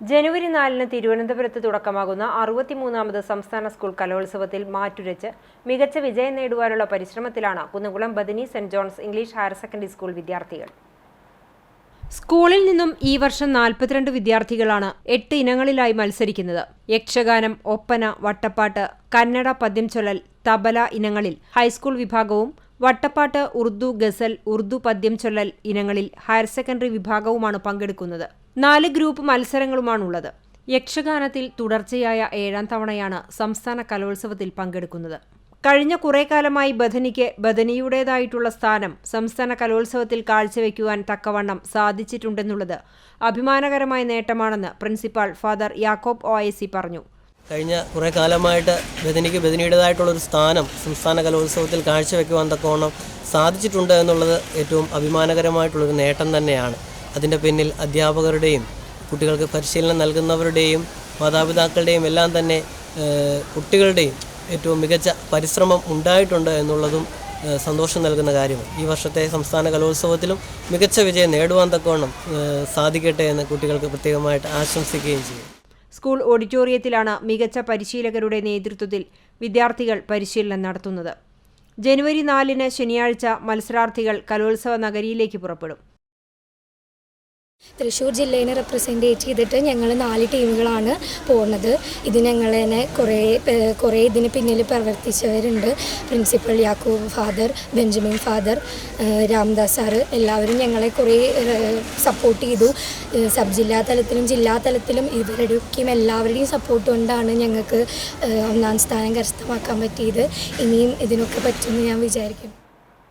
ജനുവരി നാലിന് തിരുവനന്തപുരത്ത് തുടക്കമാകുന്ന അറുപത്തിമൂന്നാമത് സംസ്ഥാന സ്കൂൾ കലോത്സവത്തിൽ മാറ്റുരച്ച് മികച്ച വിജയം നേടുവാനുള്ള പരിശ്രമത്തിലാണ് Kunnamkulam Bethany saint John's English higher secondary school വിദ്യാർത്ഥികൾ. സ്കൂളിൽ നിന്നും ഈ വർഷം നാൽപ്പത്തിരണ്ട് വിദ്യാർത്ഥികളാണ് എട്ട് ഇനങ്ങളിലായി മത്സരിക്കുന്നത്. യക്ഷഗാനം ഒപ്പന വട്ടപ്പാട്ട് കന്നഡ പദ്യം ചൊല്ലൽ തബല ഇനങ്ങളിൽ ഹൈസ്കൂൾ വിഭാഗവും വട്ടപ്പാട്ട് ഉറുദു ഗസൽ ഉറുദു പദ്യം ചൊല്ലൽ ഇനങ്ങളിൽ ഹയർ സെക്കൻഡറി വിഭാഗവുമാണ് പങ്കെടുക്കുന്നത്. നാല് ഗ്രൂപ്പ് മത്സരങ്ങളുമാണുള്ളത്. യക്ഷഗാനത്തിൽ തുടർച്ചയായ ഏഴാം തവണയാണ് സംസ്ഥാന കലോത്സവത്തിൽ പങ്കെടുക്കുന്നത്. കഴിഞ്ഞ കുറേ കാലമായി ബഥനിക്ക് ബഥനിയുടേതായിട്ടുള്ള സ്ഥാനം സംസ്ഥാന കലോത്സവത്തിൽ കാഴ്ചവെക്കുവാൻ തക്കവണ്ണം സാധിച്ചിട്ടുണ്ടെന്നുള്ളത് അഭിമാനകരമായ നേട്ടമാണെന്ന് പ്രിൻസിപ്പാൾ ഫാദർ യാക്കോബ് ഒ പറഞ്ഞു. കഴിഞ്ഞ കുറേ കാലമായിട്ട് ബദനിക്ക് ബദനിയുടേതായിട്ടുള്ളൊരു സ്ഥാനം സംസ്ഥാന കലോത്സവത്തിൽ കാഴ്ചവെക്കുവാൻ തക്കവണ്ണം സാധിച്ചിട്ടുണ്ട് എന്നുള്ളത് ഏറ്റവും അഭിമാനകരമായിട്ടുള്ളൊരു നേട്ടം തന്നെയാണ്. അതിന്റെ പിന്നിൽ അധ്യാപകരുടെയും കുട്ടികൾക്ക് പരിശീലനം നൽകുന്നവരുടെയും മാതാപിതാക്കളുടെയും എല്ലാം തന്നെ കുട്ടികളുടെയും ഏറ്റവും മികച്ച പരിശ്രമം ഉണ്ടായിട്ടുണ്ട് എന്നുള്ളതും സന്തോഷം നൽകുന്ന കാര്യമാണ്. ഈ വർഷത്തെ സംസ്ഥാന കലോത്സവത്തിലും മികച്ച വിജയം നേടുവാൻ തക്കവണ്ണം സാധിക്കട്ടെ എന്ന് കുട്ടികൾക്ക് പ്രത്യേകമായിട്ട് ആശംസിക്കുകയും ചെയ്യും. സ്കൂൾ ഓഡിറ്റോറിയത്തിലാണ് മികച്ച പരിശീലകരുടെ നേതൃത്വത്തിൽ വിദ്യാർത്ഥികൾ പരിശീലനം നടത്തുന്നത്. ജനുവരി നാലിന് ശനിയാഴ്ച മത്സരാർത്ഥികൾ കലോത്സവ നഗരിയിലേക്ക് പുറപ്പെടും. തൃശ്ശൂർ ജില്ലേനെ റെപ്രസെന്റേറ്റ് ചെയ്തിട്ട് ഞങ്ങൾ നാല് ടീമുകളാണ് പോകുന്നത് ഇത് ഞങ്ങളെന്നെ കുറേ കുറേ ഇതിന് പിന്നിൽ പ്രവർത്തിച്ചവരുണ്ട്. Principal Yakub father Benjamin father Ramdas sir എല്ലാവരും ഞങ്ങളെ കുറേ സപ്പോർട്ട് ചെയ്തു. സബ് ജില്ലാ തലത്തിലും ജില്ലാ തലത്തിലും ഇവരുടെയൊക്കെയും എല്ലാവരുടെയും സപ്പോർട്ട് കൊണ്ടാണ് ഞങ്ങൾക്ക് ഒന്നാം സ്ഥാനം കരസ്ഥമാക്കാൻ പറ്റിയത്. ഇനിയും ഇതിനൊക്കെ പറ്റുമെന്ന് ഞാൻ വിചാരിക്കുന്നു.